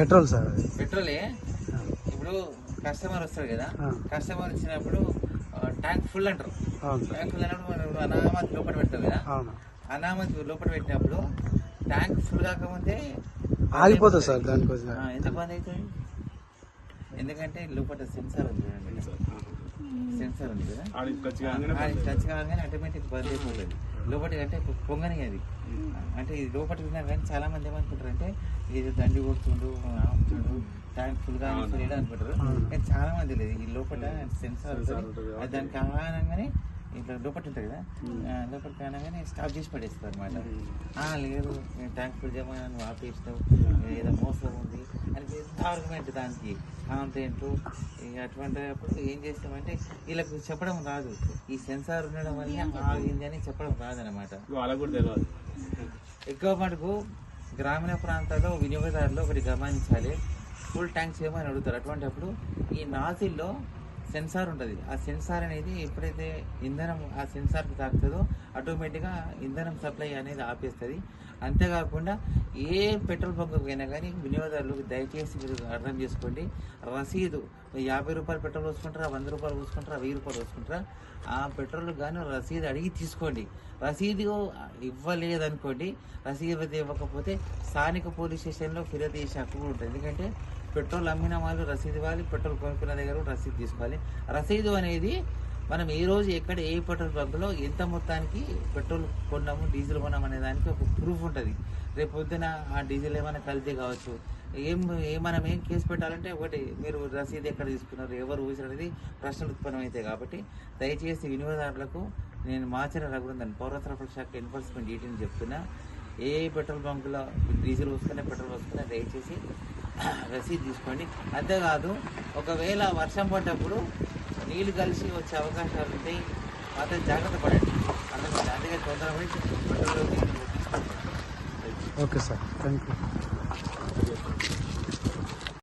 Petrol sir అది. పెట్రోలే? ఇప్పుడు customer వస్తాడు కదా. కస్టమర్ వచ్చినప్పుడు ట్యాంక్ ఫుల్ అంటారు. అవును సార్. ట్యాంక్ ఫుల్ అన్నప్పుడు మనం అనామతి లోపల పెడతాం కదా. అవును. అనామతి లోపల పెట్టినప్పుడు ట్యాంక్ ఫుల్ కాకముందే ఆగిపోతుంది సార్ దానికోసం. ఎందుకు బంద్ అవుతుంది? ఎందుకంటే లోపల సెన్సార్ ఉంది సెన్సార్ ఉంది కదా. టచ్ కాగానే ఆటోమేటిక్ బంద్ అయిపోతుంది. లోపలికి అంటే పొంగని అది. అంటే ఇది లోపలికి ఉన్నా కానీ చాలా మంది ఏమనుకుంటారు అంటే ఇది దండి కొడుతుండు ఆపుతుండు ట్యాంక్ ఫుల్గా ఫుల్ అనుకుంటారు. కానీ చాలా మంది లేదు. ఈ లోపల సెన్సార్ అది దానికి ఆగానంగానే ఇట్లా లోపల ఉంటుంది కదా? ఆ, లోపలికి కానగానే స్టాప్ చేసి పడేస్తారు అనమాట లేదు నేను ట్యాంక్ ఫుల్ చేయమని నువ్వు ఆపేసినావు ఏదో మోసం ఉంది. అని పెద్ద ఆర్గ్యుమెంట్ దానికి. కాంప్లైంట్ అటువంటి అప్పుడు ఏం చేస్తామంటే వీళ్ళకి చెప్పడం రాదు. ఈ సెన్సార్ ఉండడం వల్ల ఆగింది అని చెప్పడం రాదనమాట వాళ్ళకు కూడా తెలియదు ఎక్కువ మటుకు గ్రామీణ ప్రాంతాల్లో వినియోగదారులు ఒకటి గమనించాలి. ఫుల్ ట్యాంక్స్ చేయమని అడుగుతారు. అటువంటి అప్పుడు ఈ నాజిల్లో సెన్సార్ ఉంటుంది. ఆ సెన్సార్ అనేది ఎప్పుడైతే ఇంధనం ఆ సెన్సార్కి తాకుతుందో ఆటోమేటిక్గా ఇంధనం సప్లై అనేది ఆపేస్తుంది. అంతేకాకుండా ఏ పెట్రోల్ బంక్ అయినా కానీ వినియోగదారులు దయచేసి మీరు అర్థం చేసుకోండి. రసీదు యాభై రూపాయలు పెట్రోల్ పోసుకుంటారా వంద రూపాయలు పోసుకుంటారా వెయ్యి రూపాయలు పోసుకుంటారా ఆ పెట్రోల్ కానీ రసీదు అడిగి తీసుకోండి. రసీదు ఇవ్వలేదనుకోండి రసీదు ఇవ్వకపోతే స్థానిక పోలీస్ స్టేషన్లో ఫిర్యాదు చేసే హక్కు కూడా ఉంటుంది. ఎందుకంటే పెట్రోల్ అమ్మిన వాళ్ళు రసీదు ఇవ్వాలి పెట్రోల్ కొనుక్కున్న దగ్గర కూడా రసీదు తీసుకోవాలి. రసీదు అనేది మనం ఏ రోజు ఎక్కడ ఏ పెట్రోల్ బంకులో ఎంత మొత్తానికి పెట్రోల్ కొన్నాము డీజిల్ కొన్నాము అనే దానికి ఒక ప్రూఫ్ ఉంటుంది. రేపు పొద్దున ఆ డీజిల్ ఏమైనా కల్తీ కావచ్చు. ఏం ఏమైనా మనం ఏం కేసు పెట్టాలంటే ఒకటి మీరు రసీదు ఎక్కడ తీసుకున్నారు ఎవరు ఊసారు అనేది ప్రశ్నలు ఉత్పన్నమవుతాయి కాబట్టి దయచేసి వినియోగదారులకు నేను మాచర రఘునందన్ పౌర సరఫరా శాఖ ఎన్ఫోర్స్మెంట్ డీటీని చెప్తున్నా. ఏ పెట్రోల్ బంకులో డీజిల్ పోసుకునే పెట్రోల్ పోసుకునే దయచేసి రసీదు తీసుకోండి. అంతేకాదు ఒకవేళ వర్షం పడ్డప్పుడు నీళ్ళు కలిసి వచ్చే అవకాశాలు ఉంటాయి మాత్రం జాగ్రత్త పడండి. అందుకని అందుకే తొందరపడి ఓకే సార్. Thank you